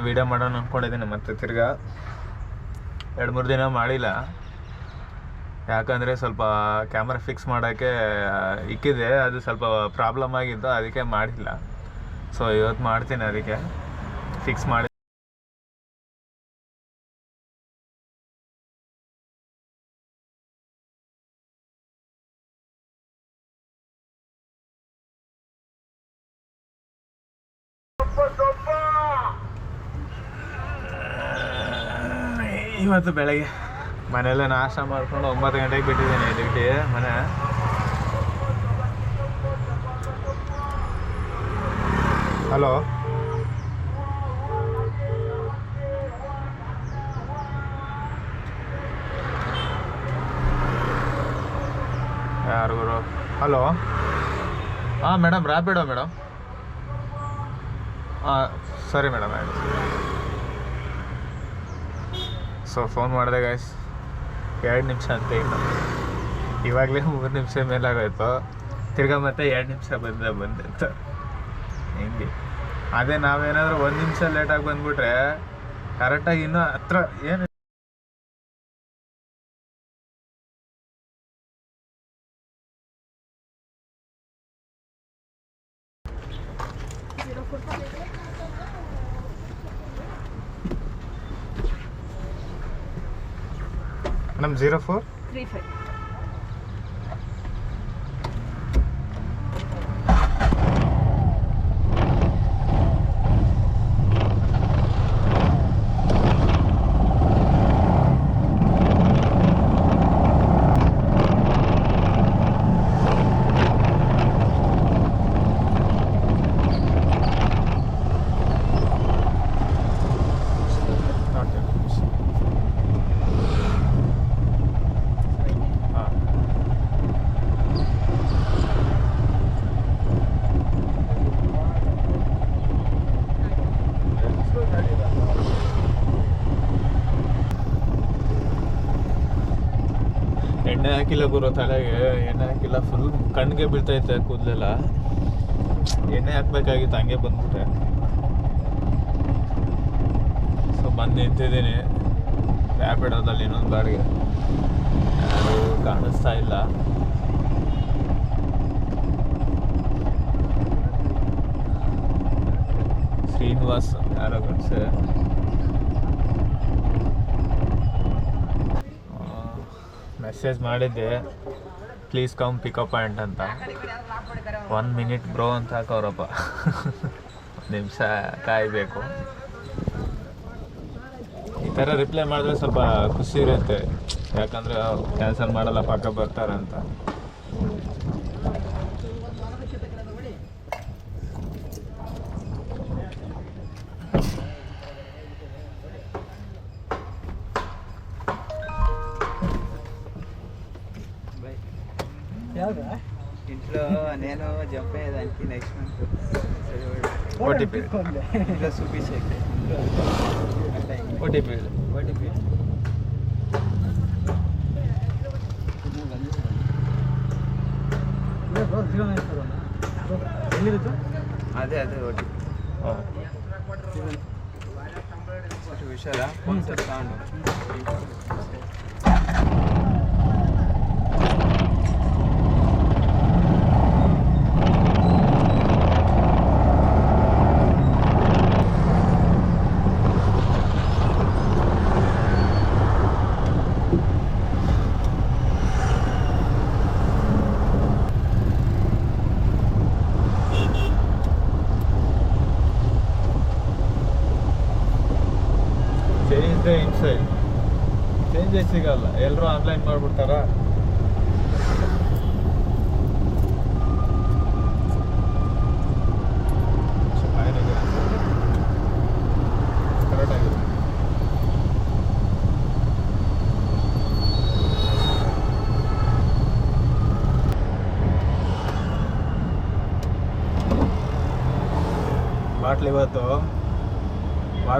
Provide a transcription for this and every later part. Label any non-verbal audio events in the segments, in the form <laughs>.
ಇವತ್ತು ವಿಡಿಯೋ ಮಾಡೋಣ ಅಂದ್ಕೊಂಡಿದ್ದೀನಿ ಮತ್ತೆ ತಿರ್ಗಾ ಎರಡು ಮೂರು ದಿನ ಮಾಡಿಲ್ಲ. ಯಾಕಂದರೆ ಸ್ವಲ್ಪ ಕ್ಯಾಮ್ರಾ ಫಿಕ್ಸ್ ಮಾಡೋಕ್ಕೆ ಇಕ್ಕಿದೆ, ಅದು ಸ್ವಲ್ಪ ಪ್ರಾಬ್ಲಮ್ ಆಗಿದ್ದು, ಅದಕ್ಕೆ ಮಾಡಿಲ್ಲ. ಸೊ ಇವತ್ತು ಮಾಡ್ತೀನಿ ಅದಕ್ಕೆ. ಫಿಕ್ಸ್ ಮಾಡಿ ಇವತ್ತು ಬೆಳಗ್ಗೆ ಮನೆಯಲ್ಲೇ ನಾಶ ಮಾಡ್ಕೊಂಡು ಒಂಬತ್ತು ಗಂಟೆಗೆ ಬಿಟ್ಟಿದ್ದೀನಿ ಡ್ಯೂಟಿ ಮನೆ. ಹಲೋ ಯಾರು ಗುರು? ಹಲೋ ಹಾಂ ಮೇಡಮ್ ರ್ಯಾಪಿಡೋ ಮೇಡಮ್ ಹಾಂ, ಸರಿ ಮೇಡಮ್ ಆಯಿತು. ಸೊ ಫೋನ್ ಮಾಡಿದೆ ಗಾಯ್ಸ್ ಎರಡು ನಿಮಿಷ ಅಂತ ಇನ್ನು. ಇವಾಗಲೇ ಮೂರು ನಿಮಿಷ ಮೇಲಾಗೋಯ್ತು. ತಿರ್ಗಾ ಮತ್ತೆ ಎರಡು ನಿಮಿಷ ಬಂದ, ಬಂದೆ ಅಂತ. ಹಿಂಗೆ? ಅದೇ ನಾವೇನಾದರೂ ಒಂದು ನಿಮಿಷ ಲೇಟಾಗಿ ಬಂದ್ಬಿಟ್ರೆ ಕರೆಕ್ಟಾಗಿ ಇನ್ನೂ ಹತ್ರ ಏನು జీరో ఫోర్ త్రీ ఫైవ్ ಹಾಕಿಲ್ಲ ಗುರು, ತಲೆಗೆ ಎಣ್ಣೆ ಹಾಕಿಲ್ಲ ಫುಲ್ ಕಣ್ಣಿಗೆ ಬೀಳ್ತೈತೆ ಕೂದಲೆಲ್ಲ. ಎಣ್ಣೆ ಹಾಕ್ಬೇಕಾಗಿತ್ತು, ಹಂಗೆ ಬಂದ್ಬಿಟ್ಟೆ. ಸೊ ಬಂದು ನಿಂತಿದ್ದೀನಿ. ರ್ಯಾಪಿಡೋದಲ್ಲಿ ಇನ್ನೊಂದು ಗಾಡಿಗೆ ಕಾಣಿಸ್ತಾ ಇಲ್ಲ. ಶ್ರೀನಿವಾಸ್ ಯಾರೋ ಕಟ್ಸೆ ಮೆಸೇಜ್ ಮಾಡಿದ್ದೆ ಪ್ಲೀಸ್ ಕಮ್ ಪಿಕಪ್ ಪಾಯಿಂಟ್ ಅಂತ. ಒನ್ ಮಿನಿಟ್ ಬ್ರೋ ಅಂತ ಹಾಕೋರಪ್ಪ <laughs> ನಿಮಿಷ ಕಾಯಬೇಕು. ಈ ಥರ ರಿಪ್ಲೈ ಮಾಡಿದ್ರೆ ಸ್ವಲ್ಪ ಖುಷಿ ಇರುತ್ತೆ. ಯಾಕಂದರೆ ಕ್ಯಾನ್ಸಲ್ ಮಾಡಲ್ಲ, ಪಕ್ಕ ಬರ್ತಾರೆ T P plus rupees O T P T P ಅದೇ ಅದೇ ಓ ಟಿ ಪಿ ತಗೊಂಡು ಚೇಂಜ್ ಇನ್ಸೈಡ್ ಚೇಂಜೇ ಸಿಗಲ್ಲ. ಎಲ್ಲರೂ ಆನ್ಲೈನ್ ಮಾಡ್ಬಿಡ್ತಾರ? ಬಾಟ್ಲ್ ಇವತ್ತು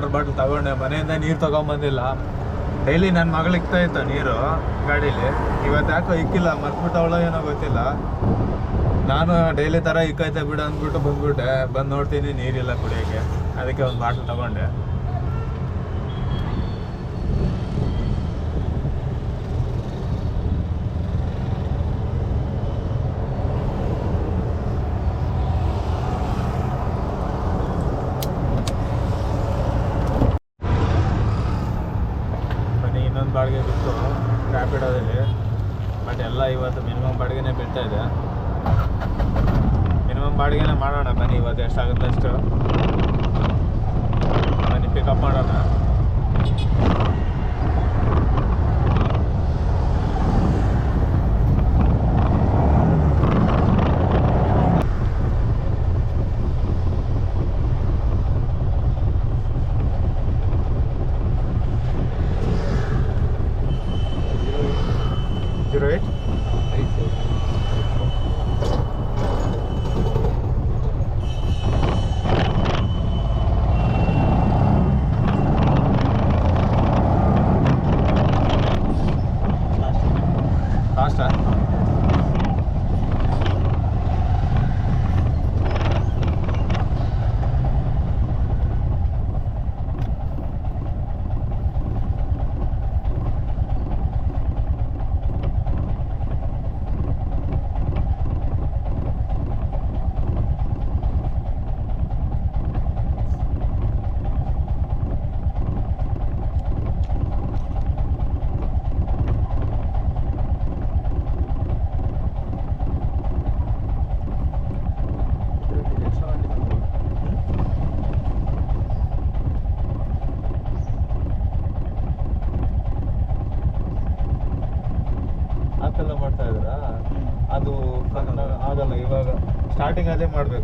ವಾಟರ್ ಬಾಟಲ್ ತಗೊಂಡೆ, ಮನೆಯಿಂದ ನೀರು ತಗೊಂಬಂದಿಲ್ಲ. ಡೈಲಿ ನನ್ನ ಮಗಳು ಇಕ್ತಾ ಇತ್ತು ನೀರು ಗಾಡೀಲಿ. ಇವತ್ತು ಯಾಕೋ ಇಕ್ಕಿಲ್ಲ, ಮರ್ತ್ಬಿಟ್ಟವಳ ಏನೋ ಗೊತ್ತಿಲ್ಲ. ನಾನು ಡೈಲಿ ಥರ ಇಕ್ಕೈತೆ ಬಿಡು ಅಂದ್ಬಿಟ್ಟು ಬಂದ್ಬಿಟ್ಟೆ. ಬಂದು ನೋಡ್ತೀನಿ ನೀರಿಲ್ಲ ಕುಡಿಯೋಕ್ಕೆ ಅದಕ್ಕೆ ಒಂದು ಬಾಟ್ಲ್ ತಗೊಂಡೆ. ಬೀಳ್ತಾ ಇದೆ. ಮಿನಿಮಮ್ ಬಾಡಿಗೆನ ಮಾಡೋಣ ಬನ್ನಿ ಇವತ್ತು ಎಷ್ಟಾಗುತ್ತೆ ಅಷ್ಟು. ಬನ್ನಿ ಪಿಕಪ್ ಮಾಡೋಣ. de Marvel.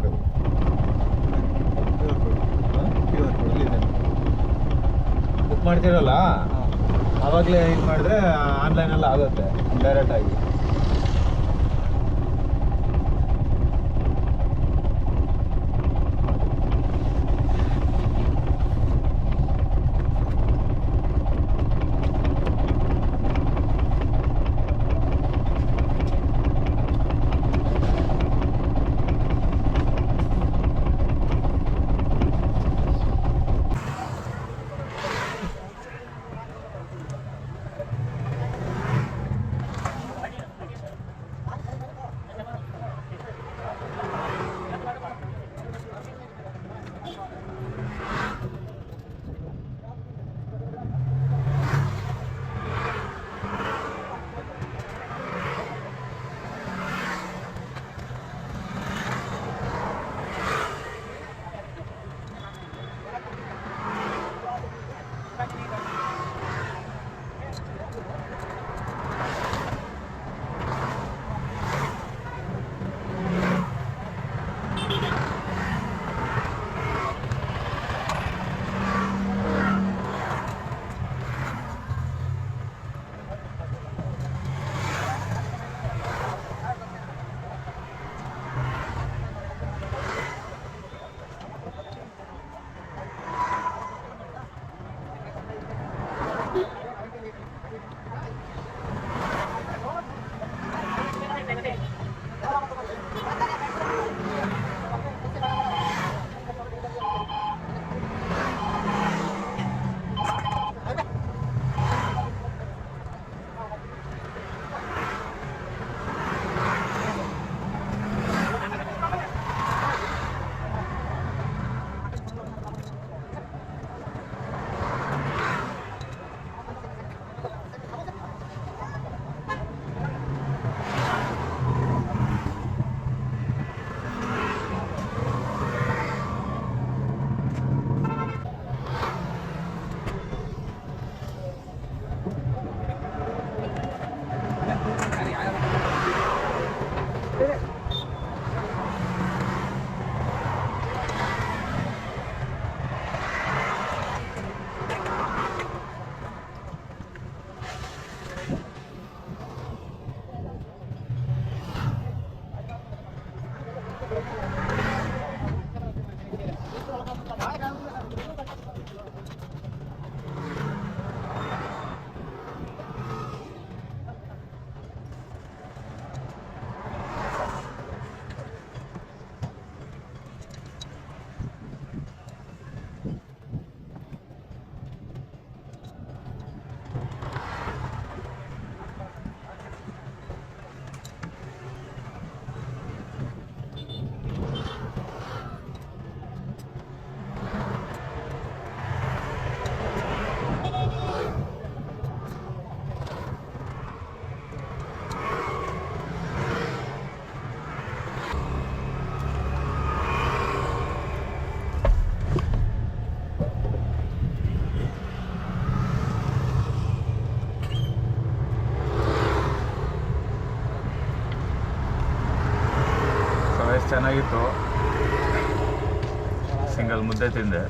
ಮುದ್ದೆ ತಿಂದೆ.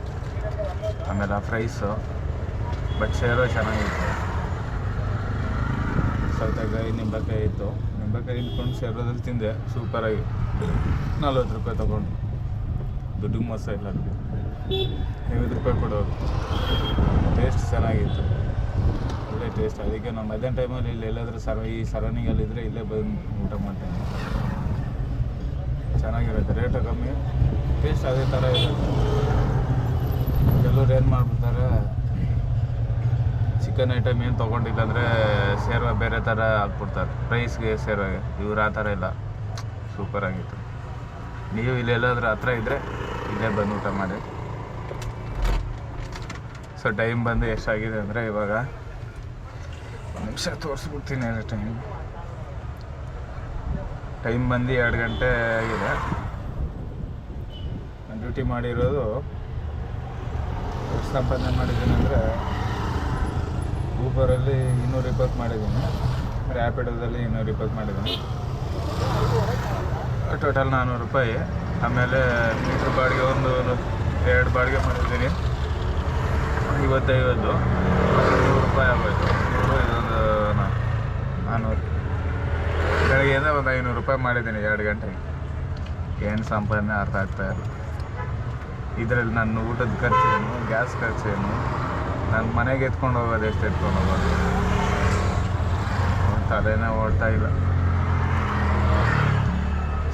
ಆಮೇಲೆ ಆ ಫ್ರೈಸು ಬಟ್ ಸೇರು ಚೆನ್ನಾಗಿತ್ತು. ಸೌತೆಕಾಯಿ, ನಿಂಬೆಕಾಯಿ ಇತ್ತು. ನಿಂಬೆಕಾಯಿ ಇಟ್ಕೊಂಡು ಸೇರೋದಲ್ಲಿ ತಿಂದೆ. ಸೂಪರಾಗಿ ನಲ್ವತ್ತು ರೂಪಾಯಿ ತೊಗೊಂಡು. ದುಡ್ಡು ಮೋಸ ಇಲ್ಲ ಅದಕ್ಕೆ ಐವತ್ತು ರೂಪಾಯಿ ಕೊಡೋದು ಟೇಸ್ಟ್ ಚೆನ್ನಾಗಿತ್ತು. ಒಳ್ಳೆ ಟೇಸ್ಟ್ ಅದಕ್ಕೆ ನಾನು ಮಧ್ಯಾಹ್ನ ಟೈಮಲ್ಲಿ ಇಲ್ಲಿ ಎಲ್ಲಾದರೂ ಸರ, ಈ ಸರೌಂಡಿಂಗಲ್ಲಿದ್ದರೆ ಇಲ್ಲೇ ಬಂದು ಊಟ ಮಾಡ್ತೀನಿ. ಚೆನ್ನಾಗಿರುತ್ತೆ. ರೇಟು ಕಮ್ಮಿ. ಟೇಸ್ಟ್ ಅದೇ ಥರ ಇರುತ್ತೆ ಎಲ್ಲರೂ ಏನು ಮಾಡ್ಬಿಡ್ತಾರೆ? ಚಿಕನ್ ಐಟಮ್ ಏನು ತೊಗೊಂಡಿಲ್ಲ ಅಂದರೆ ಸೇರ್ವ ಬೇರೆ ಥರ ಹಾಕ್ಬಿಡ್ತಾರೆ ಪ್ರೈಸ್ಗೆ ಸೇರ್ವಾಗೆ ಇವ್ರು ಆ ಥರ ಇಲ್ಲ. ಸೂಪರ್ ಆಗಿತ್ತು. ನೀವು ಇಲ್ಲಿ ಎಲ್ಲಾದ್ರೂ ಹತ್ರ ಇದ್ದರೆ ಇಲ್ಲೇ ಬಂದು ಊಟ ಮಾಡಿ. ಸೊ ಟೈಮ್ ಬಂದು ಎಷ್ಟಾಗಿದೆ ಅಂದರೆ ಇವಾಗ ನಿಮಿಷ ತೋರಿಸ್ಬಿಡ್ತೀನಿ ಟೈಮ್ ಟೈಮ್ ಬಂದು ಎರಡು ಗಂಟೆ ಆಗಿದೆ. ನಾನು ಡ್ಯೂಟಿ ಮಾಡಿರೋದು ಸಂಪಾದನೆ ಮಾಡಿದ್ದೀನಿ ಅಂದರೆ ಊಬರಲ್ಲಿ ಇನ್ನೂರು ಇಪ್ಪತ್ತು ಮಾಡಿದ್ದೀನಿ. ರ್ಯಾಪಿಡೋದಲ್ಲಿ ಇನ್ನೂರು ಇಪ್ಪತ್ತು ಮಾಡಿದ್ದೀನಿ. ಟೋಟಲ್ ನಾನ್ನೂರು ರೂಪಾಯಿ. ಆಮೇಲೆ ಮೀಟ್ರ್ ಬಾಡಿಗೆ ಒಂದು ಎರಡು ಬಾಡಿಗೆ ಮಾಡಿದ್ದೀನಿ. ಇವತ್ತೈವತ್ತು. ನೂರು ರೂಪಾಯಿ ಆಗೋಯ್ತು. ಇದೊಂದು ನಾನ್ನೂರು ಬೆಳಗ್ಗೆಯಿಂದ ಒಂದು ಐನೂರು ರೂಪಾಯಿ ಮಾಡಿದ್ದೀನಿ ಎರಡು ಗಂಟೆಗೆ. ಏನು ಸಂಪಾದನೆ ಅರ್ಥ ಆಗ್ತಾ ಇಲ್ಲ. ಇದರಲ್ಲಿ ನನ್ನ ಊಟದ ಖರ್ಚೇನು, ಗ್ಯಾಸ್ ಖರ್ಚೇನು, ನನ್ನ ಮನೆಗೆ ಎತ್ಕೊಂಡು ಹೋಗೋದು ಎಷ್ಟು ಎತ್ಕೊಂಡು ಹೋಗೋದು ತಲೆನೇ ಓಡ್ತಾ ಇಲ್ಲ.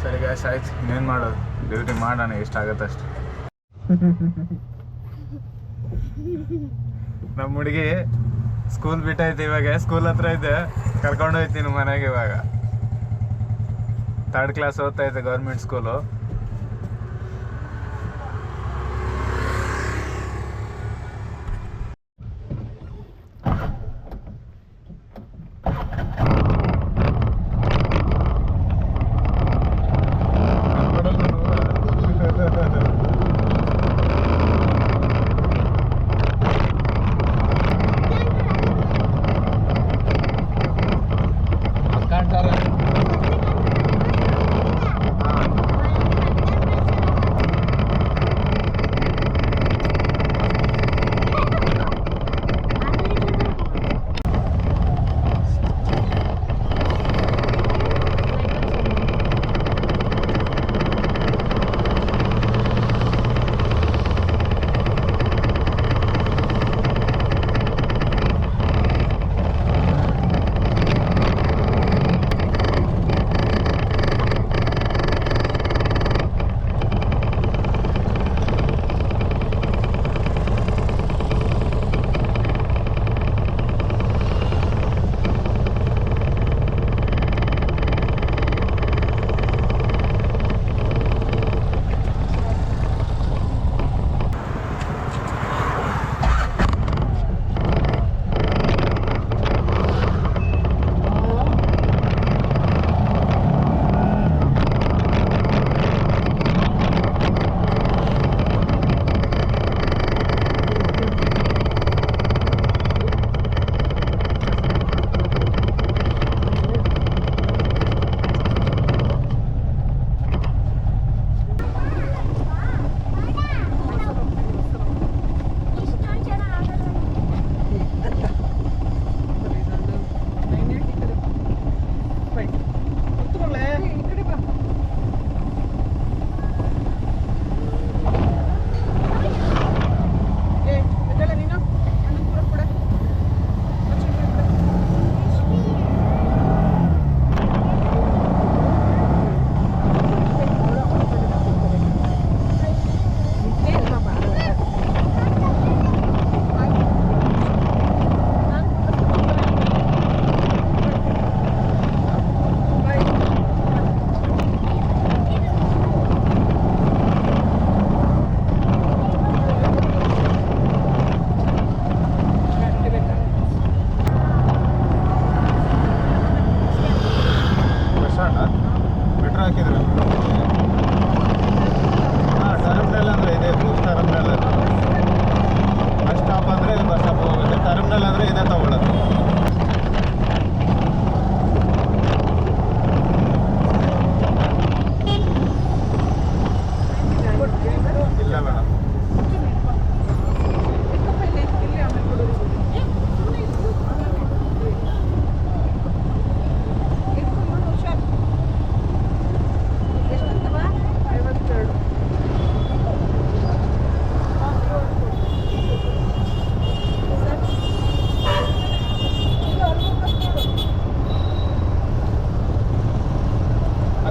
ಸರಿ ಗ್ಯಾಸ್ ಆಯ್ತು. ಇನ್ನೇನು ಮಾಡೋದು? ಡ್ಯೂಟಿ ಮಾಡೋಣ ಎಷ್ಟಾಗತ್ತೆ ಅಷ್ಟು. ನಮ್ಮ ಹುಡುಗಿ ಸ್ಕೂಲ್ ಬಿಟ್ಟೈತೆ ಇವಾಗ. ಸ್ಕೂಲ್ ಹತ್ರ ಇದೆ. ಕರ್ಕೊಂಡು ಹೋಯ್ತೀನಿ ಮನೆಗೆ ಇವಾಗ. థర్డ్ క్లాస్ అవుతాయి గవర్నమెంట్ స్కూల్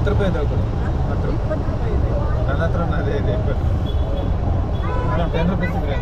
ಹತ್ತು ರೂಪಾಯಿ ಇದ್ರೆ ಕೊಡಿ. ಹತ್ತು ರೂಪಾಯಿ. ನನ್ನ ಹತ್ರ ಅದೇ ಇದೆ ಇಪ್ಪತ್ತು ಟೆನ್ ರುಪೀಸ್ ಇದ್ರೆ